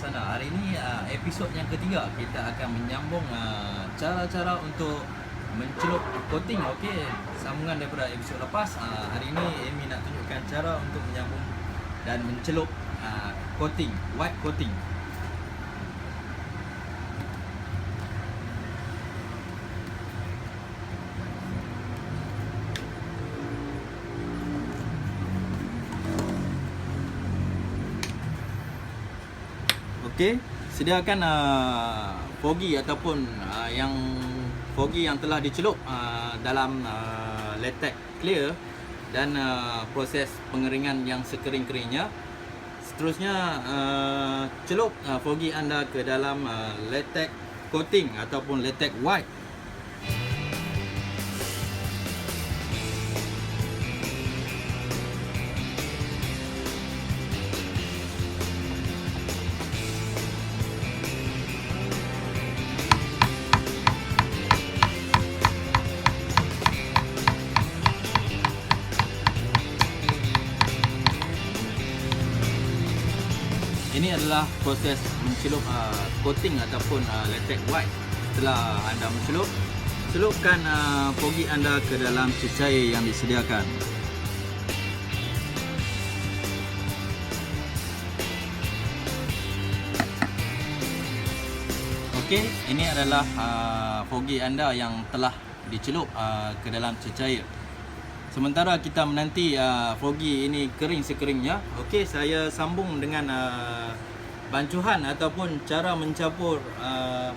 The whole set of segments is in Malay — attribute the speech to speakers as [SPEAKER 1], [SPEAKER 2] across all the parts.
[SPEAKER 1] Hasanah Hari ini uh, episod yang ketiga Kita akan menyambung uh, cara-cara untuk mencelup coating Okey, Sambungan daripada episod lepas uh, Hari ini Amy nak tunjukkan cara untuk menyambung dan mencelup uh, coating White coating. Okey, sediakan uh, foggy ataupun uh, yang foggy yang telah dicelup uh, dalam uh, latex clear dan uh, proses pengeringan yang sekering-keringnya. Seterusnya uh, celup uh, foggy anda ke dalam uh, latex coating ataupun latex white Adalah proses mencelup uh, coating ataupun uh, latex white. Setelah anda mencelup, celupkan uh, foggy anda ke dalam cecair yang disediakan. Okey, ini adalah uh, foggy anda yang telah dicelup uh, ke dalam cecair. Sementara kita menanti uh, foggy ini kering sekeringnya. Okey, saya sambung dengan uh, bancuhan ataupun cara mencampur uh,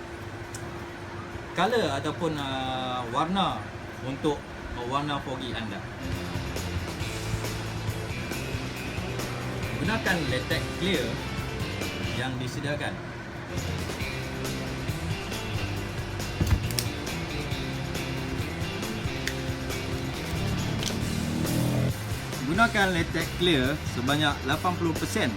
[SPEAKER 1] color ataupun uh, warna untuk warna foggy anda. Gunakan latex clear yang disediakan. Gunakan latex clear sebanyak 80%.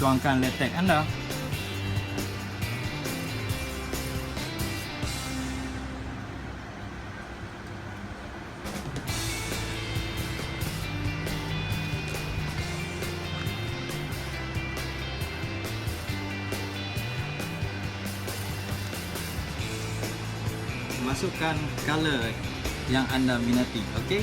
[SPEAKER 1] Tuangkan latex anda. Masukkan color yang anda minati, okey?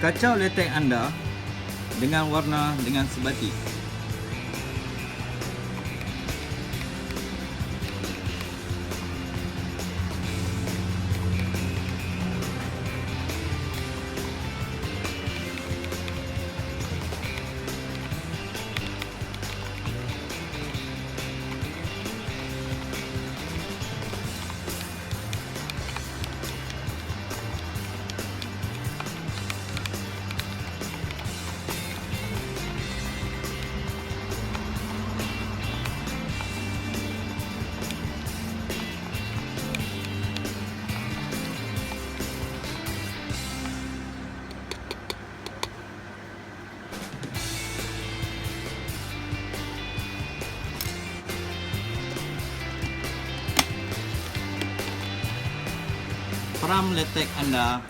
[SPEAKER 1] Kacau latex anda dengan warna dengan sebati. Peram latex anda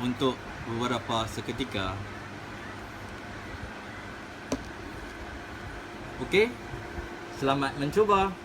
[SPEAKER 1] untuk beberapa seketika. Okey. Selamat mencuba.